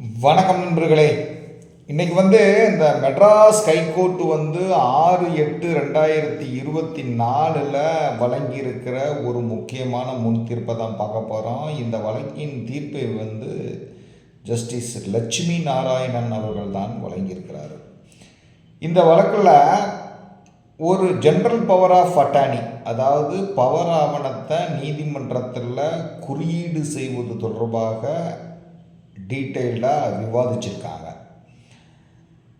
வணக்கம் நண்பர்களே. இன்றைக்கி வந்து இந்த மெட்ராஸ் ஹைகோர்ட்டு வந்து ஆறு எட்டு ரெண்டாயிரத்தி இருபத்தி நாலில் வழங்கியிருக்கிற ஒரு முக்கியமான முன் தீர்ப்பை தான் பார்க்க போகிறோம் இந்த வழக்கின் தீர்ப்பை வந்து ஜஸ்டிஸ் லட்சுமி நாராயணன் அவர்கள் தான் வழங்கியிருக்கிறார். இந்த வழக்கில் ஒரு ஜென்ரல் பவர் ஆஃப் அட்டானி அதாவது பவர் ஆவணத்தை நீதிமன்றத்தில் குறியீடு செய்வது தொடர்பாக டீட்டெயில்டாக விவாதிச்சிருக்காங்க.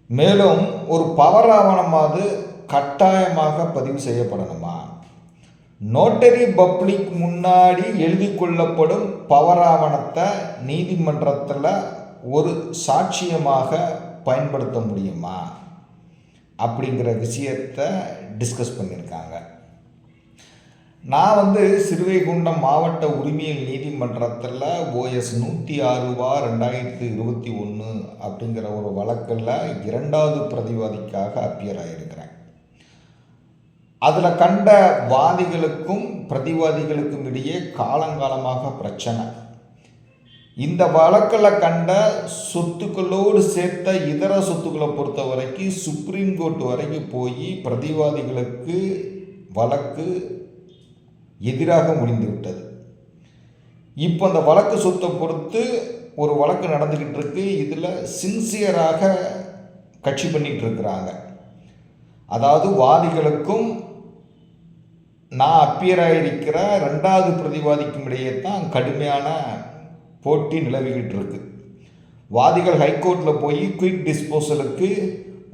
மேலும் ஒரு பவர் ஆவணமாவது கட்டாயமாக பதிவு செய்யப்படணுமா? நோட்டரி பப்ளிக் முன்னாடி எழுதி கொள்ளப்படும் பவர் ஆவணத்தை நீதிமன்றத்தில் ஒரு சாட்சியமாக பயன்படுத்த முடியுமா? அப்படிங்கிற விஷயத்தை டிஸ்கஸ் பண்ணியிருக்காங்க. நான் வந்து சிறுவைகுண்டம் மாவட்ட உரிமையல் நீதிமன்றத்தில் ஓஎஸ் நூற்றி ஆறுவா ரெண்டாயிரத்தி இருபத்தி ஒன்று அப்படிங்கிற ஒரு வழக்கில் இரண்டாவது பிரதிவாதிக்காக அப்பியர் ஆகியிருக்கிறேன் அதில் கண்ட வாதிகளுக்கும் பிரதிவாதிகளுக்கும் இடையே காலங்காலமாக பிரச்சனை. இந்த வழக்கில் கண்ட சொத்துக்களோடு சேர்த்த இதர சொத்துக்களை பொறுத்த வரைக்கும் சுப்ரீம் கோர்ட் வரைக்கும் போய் பிரதிவாதிகளுக்கு வழக்கு எதிராக முடிந்துவிட்டது இப்போ அந்த வழக்கு சொத்தை பொறுத்து ஒரு வழக்கு நடந்துக்கிட்டு இருக்கு. இதில் சின்சியராக கட்சி பண்ணிகிட்டு இருக்கிறாங்க. அதாவது வாதிகளுக்கும் நான் அப்பியராக இருக்கிற ரெண்டாவது பிரதிவாதிக்கும் இடையே தான் கடுமையான போட்டி நிலவிக்கிட்டு இருக்கு. வாதிகள் ஹைகோர்ட்டில் போய் குயிக் டிஸ்போசலுக்கு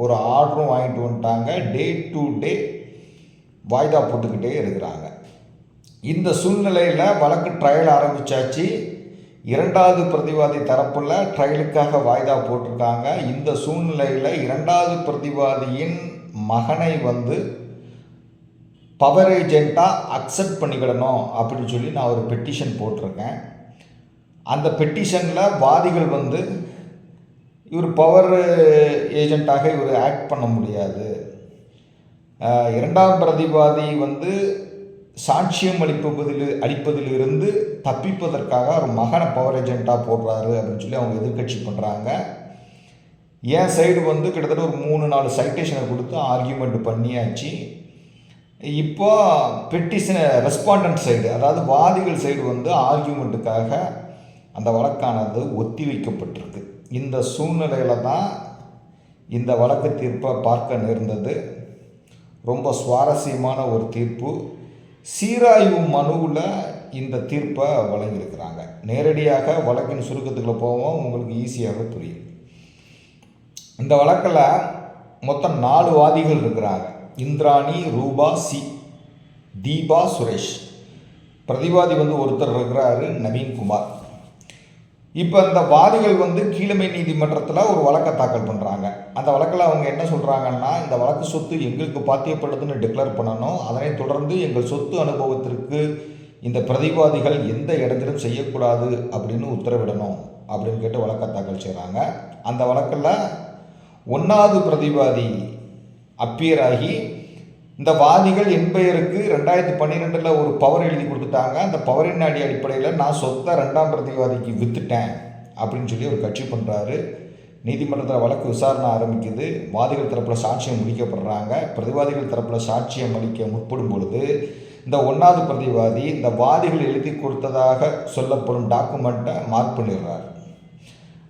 ஒரு ஆர்டரும் வாங்கிட்டு வந்துட்டாங்க. டே டு டே வாய்தா போட்டுக்கிட்டே இருக்கிறாங்க. இந்த சூழ்நிலையில் வழக்கு ட்ரையல் ஆரம்பித்தாச்சு இரண்டாவது பிரதிவாதி தரப்பில் ட்ரையலுக்காக வாய்தா போட்டிருக்காங்க. இந்த சூழ்நிலையில் இரண்டாவது பிரதிவாதியின் மகனை வந்து பவர் ஏஜெண்ட்டாக அக்செப்ட் பண்ணிக்கிடணும் அப்படின்னு சொல்லி நான் ஒரு பெட்டிஷன் போட்டிருக்கேன். அந்த பெட்டிஷனில் வாதிகள் வந்து இவர் பவர் ஏஜெண்ட்டாக இவர் ஆக்ட் பண்ண முடியாது. இரண்டாம் பிரதிவாதி வந்து சாட்சியம் அளிப்பதில் அளிப்பதிலிருந்து தப்பிப்பதற்காக ஒரு மகனை பவர் ஏஜெண்ட்டாக போடுறாரு அப்படின்னு சொல்லி அவங்க எதிர்க்கட்சி பண்ணுறாங்க என் சைடு வந்து கிட்டத்தட்ட ஒரு மூணு நாலு சைட்டேஷனை கொடுத்து ஆர்கியூமெண்ட் பண்ணியாச்சு. இப்போ பெட்டிஷன் ரெஸ்பாண்டன்ட் சைடு அதாவது வாதிகள் சைடு வந்து ஆர்கியூமெண்ட்டுக்காக அந்த வழக்கானது ஒத்தி வைக்கப்பட்டிருக்கு இந்த சூழ்நிலையில் தான் இந்த வழக்கு தீர்ப்பை பார்க்க நேர்ந்தது. ரொம்ப சுவாரஸ்யமான ஒரு தீர்ப்பு. சீராய்வு மனுவில் இந்த தீர்ப்பை வழங்கியிருக்கிறாங்க. நேரடியாக வழக்கின் சுருக்கத்துக்குள்ள போவோம் உங்களுக்கு ஈஸியாக புரியும். இந்த வழக்கில் மொத்தம் நாலு வாதிகள் இருக்கிறாங்க. இந்திராணி ரூபா சி தீபா சுரேஷ். பிரதிவாதி வந்து ஒருத்தர் இருக்கிறாரு நவீன்குமார். இப்போ இந்த வாதிகள் வந்து கீழமை நீதிமன்றத்தில் ஒரு வழக்கை தாக்கல் பண்ணுறாங்க அந்த வழக்கில் அவங்க என்ன சொல்கிறாங்கன்னா இந்த வழக்கு சொத்து எங்களுக்கு பாத்தியப்படுதுன்னு டிக்ளேர் பண்ணணும். அதனைத் தொடர்ந்து எங்கள் சொத்து அனுபவத்திற்கு இந்த பிரதிவாதிகள் எந்த இடத்திலும் செய்யக்கூடாது அப்படின்னு உத்தரவிடணும் அப்படின்னு கேட்டு வழக்கை தாக்கல் செய்கிறாங்க அந்த வழக்கில் ஒன்றாவது பிரதிவாதி அப்பியராகி இந்த வாதிகள் என் பெயருக்கு ரெண்டாயிரத்தி பன்னிரெண்டில் ஒரு பவர் எழுதி கொடுத்துட்டாங்க. அந்த பவரின் அடி அடிப்படையில்? நான் சொத்தை ரெண்டாம் பிரதிவாதிக்கு விற்றுட்டேன் அப்படின்னு சொல்லி ஒரு கட்சி பண்ணுறாரு நீதிமன்றத்தில் வழக்கு விசாரணை ஆரம்பிக்குது. வாதிகள் தரப்பில் சாட்சியம் முடிக்கப்படுறாங்க. பிரதிவாதிகள் தரப்பில் சாட்சியம் அளிக்க முற்படும் பொழுது இந்த ஒன்றாவது பிரதிவாதி இந்த வாதிகள் எழுதி கொடுத்ததாக சொல்லப்படும் டாக்குமெண்ட்டை மார்க் பண்ணிடுறாரு.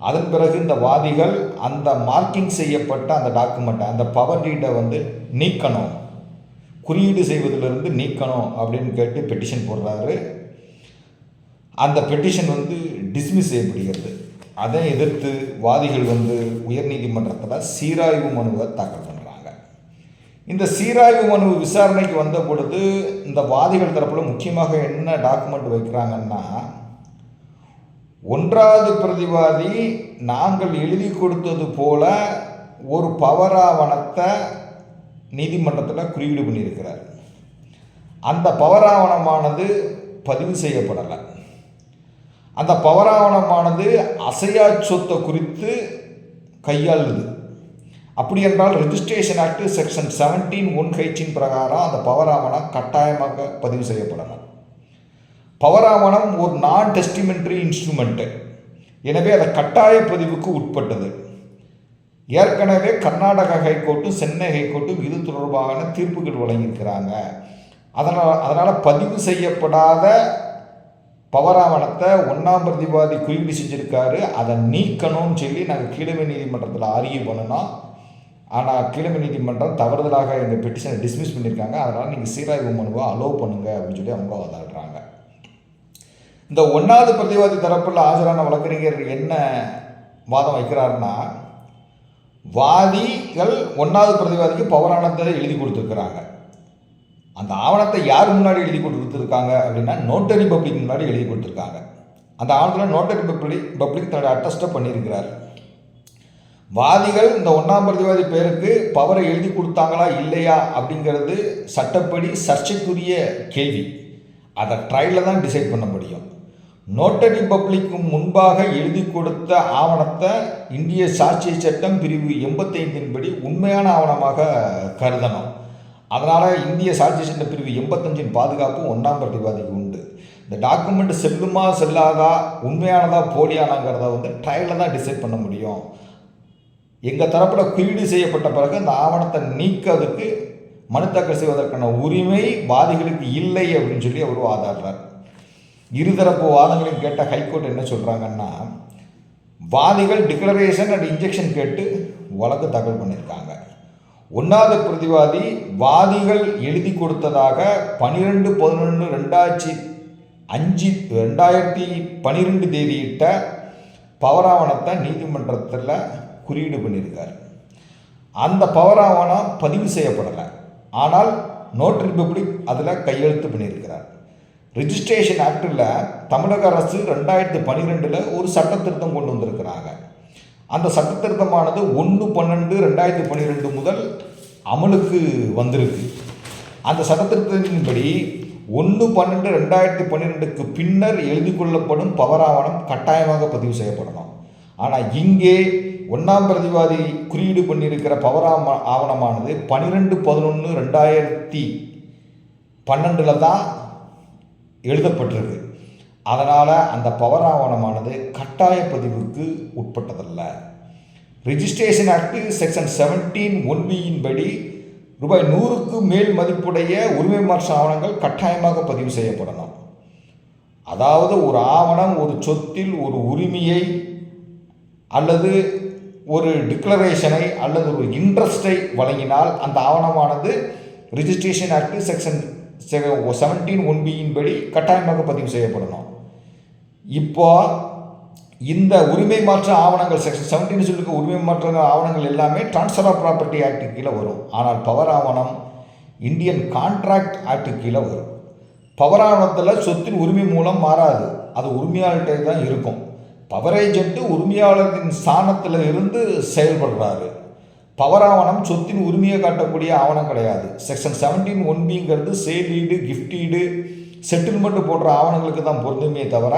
அதன் பிறகு இந்த வாதிகள் அந்த மார்க்கிங் செய்யப்பட்ட அந்த டாக்குமெண்ட்டை அந்த பவர் டீட்டை வந்து நீக்கணும். குறியீடு செய்வதிலிருந்து நீக்கணும் அப்படின்னு கேட்டு பெட்டிஷன் போடுறாரு. அந்த பெட்டிஷன் வந்து டிஸ்மிஸ் செய்யப்படுகிறது. அதை எதிர்த்து வாதிகள் வந்து உயர்நீதிமன்றத்தில் சீராய்வு மனுவை தாக்கல் பண்ணுறாங்க இந்த சீராய்வு மனு விசாரணைக்கு வந்த பொழுது இந்த வாதிகள் தரப்பில் முக்கியமாக என்ன டாக்குமெண்ட் வைக்கிறாங்கன்னா ஒன்றாவது பிரதிவாதி நாங்கள் எழுதி கொடுத்தது போல ஒரு பவராவணத்தை நீதிமன்றத்தில் குறியீடு பண்ணியிருக்கிறார். அந்த பவராவணமானது பதிவு செய்யப்படலை. அந்த பவராவணமானது அசையா சொத்தை குறித்து கையாளுது. அப்படி என்றால் registration act section seventeen one ஹெச்சின் பிரகாரம் அந்த பவராவணம் கட்டாயமாக பதிவு செய்யப்படணும். பவராவணம் ஒரு நான் டெஸ்டிமெண்ட்ரி இன்ஸ்ட்ருமெண்ட்டு எனவே அதை கட்டாய பதிவுக்கு உட்பட்டது. ஏற்கனவே கர்நாடக ஹைகோர்ட்டும் சென்னை ஹைகோர்ட்டும் இது தொடர்பான தீர்ப்புகள் வழங்கியிருக்கிறாங்க. அதனால் அதனால் பதிவு செய்யப்படாத பவராவணத்தை ஒன்றாம் பிரதிவாதி குறியீடு செஞ்சுருக்காரு. அதை நீக்கணும்னு சொல்லி நாங்கள் கீழமை நீதிமன்றத்தில் ஆர்கியூ பண்ணணும். ஆனால் கீழமை நீதிமன்றம் தவறுதலாக எங்கள் பெட்டிஷனை டிஸ்மிஸ் பண்ணியிருக்காங்க. அதனால் நீங்கள் சீராய்வு மனுவை அலோவ் பண்ணுங்க அப்படின்னு சொல்லி அவங்க வாதாடுறாங்க. இந்த ஒன்றாவது பிரதிவாதி தரப்பில் ஆஜரான வழக்கறிஞர் என்ன வாதம் வைக்கிறாருன்னா வாதிகள் ஒன்றாவது பிரதிவாதிக்கு பவரானத்தை எழுதி கொடுத்துருக்குறாங்க. அந்த ஆவணத்தை யார் முன்னாடி எழுதி கொடுத்துருக்காங்க அப்படின்னா நோட்டரி பப்ளிக் முன்னாடி எழுதி கொடுத்துருக்காங்க. அந்த ஆவணத்தில் நோட்டரி பப்ளிக் பப்ளிக் தன்னோட அட்டஸ்ட்டை பண்ணியிருக்கிறார். வாதிகள் இந்த ஒன்றாம் பிரதிவாதி பேருக்கு பவரை எழுதி கொடுத்தாங்களா இல்லையா அப்படிங்கிறது சட்டப்படி சர்ச்சைக்குரிய கேள்வி. அதை ட்ரையலில் தான் டிசைட் பண்ண முடியும். நோட்டரி பப்ளிக்கு முன்பாக எழுதி கொடுத்த ஆவணத்தை இந்திய சாட்சிய சட்டம் பிரிவு எண்பத்தைந்தின் படி உண்மையான ஆவணமாக கருதணும். அதனால் இந்திய சாட்சி சட்ட பிரிவு எண்பத்தஞ்சின் பாதுகாப்பு ஒன்றாம் பிரதிவாதிக்கு உண்டு. இந்த டாக்குமெண்ட் செல்லுமா செல்லாதா உண்மையானதா போலியானாங்கிறத வந்து ட்ரையலில் தான் டிசைட் பண்ண முடியும். எங்கள் தரப்பில் குறியீடு செய்யப்பட்ட பிறகு அந்த ஆவணத்தை நீக்கிறதுக்கு மனு தாக்கல் செய்வதற்கான உரிமை வாதிகளுக்கு இல்லை அப்படின்னு சொல்லி அவர் வாதாடுறார் இருதரப்பு வாதங்களையும் கேட்ட ஹைகோர்ட் என்ன சொல்கிறாங்கன்னா வாதிகள் டிக்ளரேஷன் அண்ட் இன்ஜெக்ஷன் கேட்டு வழக்கு தாக்கல் பண்ணியிருக்காங்க. ஒன்றாவது பிரதிவாதி வாதிகள் எழுதி கொடுத்ததாக பனிரெண்டு பதினொன்று ரெண்டாயிரத்தி அஞ்சு ரெண்டாயிரத்தி பன்னிரெண்டு தேதியிட்ட பவராவணத்தை நீதிமன்றத்தில் குறியீடு பண்ணியிருக்கார். அந்த பவராவணம் பதிவு செய்யப்படலை. ஆனால் நோட்டு ரிப்பப்ளிக் அதில் கையெழுத்து பண்ணியிருக்கிறார். ரிஜிஸ்ட்ரேஷன் ஆக்டில் தமிழக அரசு ரெண்டாயிரத்து பன்னிரெண்டில் ஒரு சட்ட திருத்தம் கொண்டு வந்திருக்கிறாங்க. அந்த சட்ட திருத்தமானது ஒன்று பன்னெண்டு ரெண்டாயிரத்து பன்னிரெண்டு முதல் அமலுக்கு வந்திருக்கு. அந்த சட்ட திருத்தத்தின்படி ஒன்று பன்னெண்டு ரெண்டாயிரத்தி பன்னிரெண்டுக்கு பின்னர் எழுதி கொள்ளப்படும் பவராவணம் கட்டாயமாக பதிவு செய்யப்படணும். ஆனால் இங்கே ஒன்றாம் பிரதிவாதி குறியீடு பண்ணியிருக்கிற பவராம ஆவணமானது பன்னிரெண்டு பதினொன்று ரெண்டாயிரத்தி பன்னெண்டில் தான் எழுதப்பட்டிருக்கு. அதனால் அந்த பவர் ஆவணமானது கட்டாய பதிவுக்கு உட்பட்டதல்ல. Registration act section seventeen one பியின் படி ரூபாய் நூறுக்கு மேல் மதிப்புடைய உரிமை மாற்ற ஆவணங்கள் கட்டாயமாக பதிவு செய்யப்படணும். அதாவது ஒரு ஆவணம் ஒரு சொத்தில் ஒரு உரிமையை அல்லது ஒரு டிக்ளரேஷனை அல்லது ஒரு இன்ட்ரெஸ்டை வழங்கினால் அந்த ஆவணமானது registration act section seventeen one பியின் படி கட்டாயமாக பதிவு செய்யப்படணும். இப்போ இந்த உரிமை மாற்ற ஆவணங்கள் செக்ஷன் செவன்டீன் சொல்லுக்கு உரிமை மாற்ற ஆவணங்கள் எல்லாமே ட்ரான்ஸ்ஃபர் ஆஃப் ப்ராப்பர்ட்டி ஆக்டு கீழே வரும். ஆனால் பவர் ஆவணம் இந்தியன் கான்ட்ராக்ட் ஆக்டு கீழே வரும். பவர் ஆவணத்தில் சொத்தின் உரிமை மூலம் மாறாது. அது உரிமையாளர்கிட்ட தான் இருக்கும். பவர் ஏஜென்ட்டு உரிமையாளரின் ஸ்தானத்தில் இருந்து செயல்படுறாரு. பவர் ஆவணம் சொத்தின் உரிமையை காட்டக்கூடிய ஆவணம் கிடையாது. செக்ஷன் செவன்டீன் ஒன் பிங்கிறது சேலீடு கிஃப்டீடு செட்டில்மெண்ட் போன்ற ஆவணங்களுக்கு தான் பொருந்துமே தவிர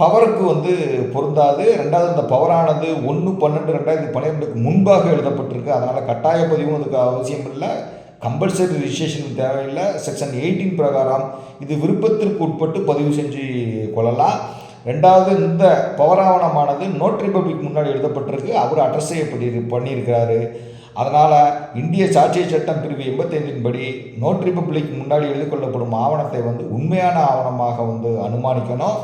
பவருக்கு வந்து பொருந்தாது. ரெண்டாவது இந்த பவரானது ஒன்று பன்னெண்டு ரெண்டாயிரத்தி பன்னிரெண்டுக்கு முன்பாக எழுதப்பட்டிருக்கு. அதனால் கட்டாய பதிவும் அதுக்கு அவசியம் இல்லை. கம்பல்சரி ரிஜிஸ்ட்ரேஷன் தேவையில்லை. செக்ஷன் எயிட்டீன் பிரகாரம் இது விருப்பத்திற்கு உட்பட்டு பதிவு செஞ்சு கொள்ளலாம். ரெண்டாவது இந்த பவராவணமானது நோட் ரிப்பப்ளிக் முன்னாடி எழுதப்பட்டிருக்கு. அவர் அட்ரஸ் செய்யப்படி பண்ணியிருக்கிறாரு. அதனால் இந்திய சாட்சிய சட்டம் பிரிவு எண்பத்தைந்தின் படி நோட் ரிப்பப்ளிக் முன்னாடி எழுதிக்கொள்ளப்படும் ஆவணத்தை வந்து உண்மையான ஆவணமாக வந்து அனுமானிக்கணும்.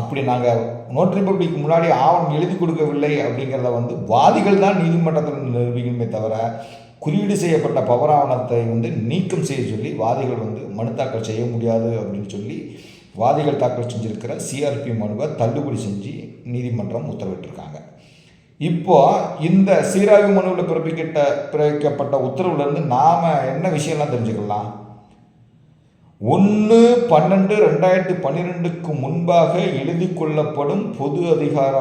அப்படி நாங்கள் நோட் ரிப்பப்ளிக் முன்னாடி ஆவணம் எழுதி கொடுக்கவில்லை அப்படிங்கிறத வந்து வாதிகள் தான் நீதிமன்றத்தில் நிரூபிக்கணுமே தவிர குறியீடு செய்யப்பட்ட பவராவணத்தை வந்து நீக்கம் செய்ய சொல்லி வாதிகள் வந்து மனு தாக்கல் செய்ய முடியாது அப்படின்னு சொல்லி வாதிகள் தாக்கல் செஞ்சிருக்கிற சிஆர்பி மனுவை தள்ளுபடி செஞ்சு நீதிமன்றம் உத்தரவிட்டிருக்காங்க. இப்போ இந்த சீராய்வு மனுவில் பிறப்பிக்கிட்ட பிறப்பிக்கப்பட்ட உத்தரவுலேருந்து நாம் என்ன விஷயம்லாம் தெரிஞ்சுக்கலாம்? ஒன்று பன்னெண்டு ரெண்டாயிரத்தி பன்னிரெண்டுக்கு முன்பாக எழுதி கொள்ளப்படும் பொது அதிகார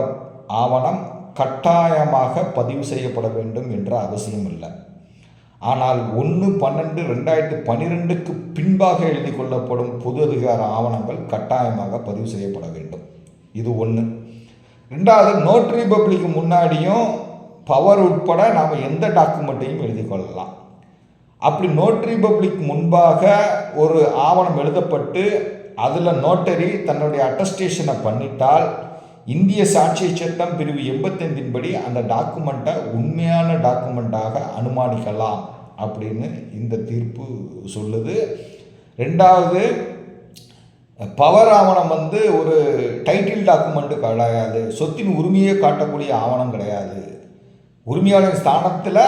ஆவணம் கட்டாயமாக பதிவு செய்யப்பட வேண்டும் என்ற அவசியம் இல்லை ஆனால் ஒன்று பன்னெண்டு ரெண்டாயிரத்தி பன்னிரெண்டுக்கு பின்பாக எழுதி கொள்ளப்படும் பொது அதிகார ஆவணங்கள் கட்டாயமாக பதிவு செய்யப்பட வேண்டும். இது ஒன்று. ரெண்டாவது நோட் பப்ளிக்கு முன்னாடியும் பவர் உட்பட நாம் எந்த டாக்குமெண்ட்டையும் எழுதி கொள்ளலாம். அப்படி நோட்டரி பப்ளிக் முன்பாக ஒரு ஆவணம் எழுதப்பட்டு அதில் நோட்டரி தன்னுடைய அட்டஸ்டேஷனை பண்ணிட்டால் இந்திய சாட்சிய சட்டம் பிரிவு எண்பத்தைந்தின் படி அந்த டாக்குமெண்ட்டை உண்மையான டாக்குமெண்ட்டாக அனுமானிக்கலாம் அப்படின்னு இந்த தீர்ப்பு சொல்லுது. ரெண்டாவது பவர் ஆவணம் வந்து ஒரு டைட்டில் டாக்குமெண்ட்டு கிடையாது. சொத்தின் உரிமையை காட்டக்கூடிய ஆவணம் கிடையாது. உரிமையாளர் ஸ்தானத்தில்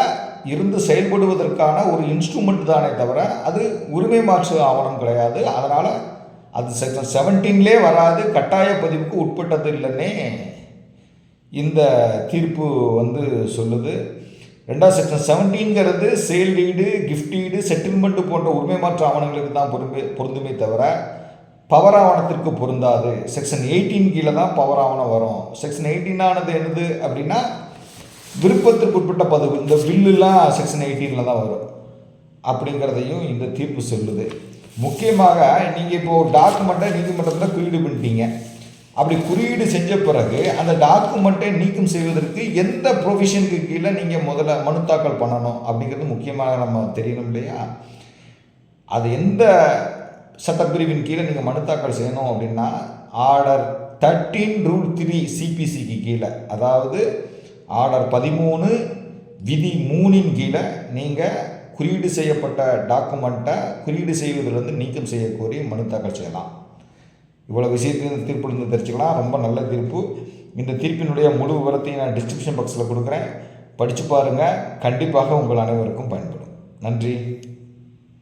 இருந்து செயல்படுவதற்கான ஒரு இன்ஸ்ட்ருமெண்ட் தானே தவிர அது உரிமை மாற்று ஆவணம் கிடையாது. அதனால் அது செக்ஷன் செவன்டீன்லே வராது. கட்டாய பதிவுக்கு உட்பட்டது இல்லைன்னே இந்த தீர்ப்பு வந்து சொல்லுது. ரெண்டாவது section செவன்டீன்கிறது sale deed gift deed settlement போன்ற உரிமை மாற்ற ஆவணங்களுக்கு தான் பொருமே பொருந்துமே தவிர பவர் ஆவணத்திற்கு பொருந்தாது. செக்ஷன் எயிட்டீன் கீழே தான் பவர் ஆவணம் வரும். செக்ஷன் எயிட்டீனானது என்னது அப்படின்னா விருப்பத்திற்கு உட்பட்ட பதிவு. இந்த பில்லுலாம் செக்ஷன் எயிட்டீனில் தான் வரும். அப்படிங்கிறதையும் இந்த தீர்ப்பு சொல்லுது. முக்கியமாக நீங்கள் இப்போ ஒரு டாக்குமெண்ட்டை நீதிமன்றத்தில் குறியீடு பண்ணிட்டீங்க. அப்படி குறியீடு செஞ்ச பிறகு அந்த டாக்குமெண்ட்டை நீக்கம் செய்வதற்கு எந்த ப்ரொவிஷனுக்கு கீழே நீங்கள் முதல்ல மனு தாக்கல் பண்ணணும் அப்படிங்கிறது முக்கியமாக நம்ம தெரியணும் இல்லையா? அது எந்த சட்டப்பிரிவின் கீழே நீங்கள் மனு தாக்கல் செய்யணும் அப்படின்னா ஆர்டர் தேர்ட்டீன் ரூல் த்ரீ சிபிசிக்கு கீழே அதாவது ஆர்டர் பதிமூணு விதி மூணின் கீழே நீங்கள் குறியீடு செய்யப்பட்ட டாக்குமெண்ட்டை குறியீடு செய்வதிலிருந்து நீக்கம் செய்ய கோரி மனு தாக்கல் செய்யலாம். இவ்வளோ விஷயத்தையும் தீர்ப்பு இருந்து தெரிஞ்சுக்கலாம். ரொம்ப நல்ல தீர்ப்பு. இந்த தீர்ப்பினுடைய முழு விவரத்தையும் நான் டிஸ்கிரிப்ஷன் பாக்ஸில் கொடுக்குறேன். படித்து பாருங்கள் கண்டிப்பாக உங்கள் அனைவருக்கும் பயன்படும். நன்றி.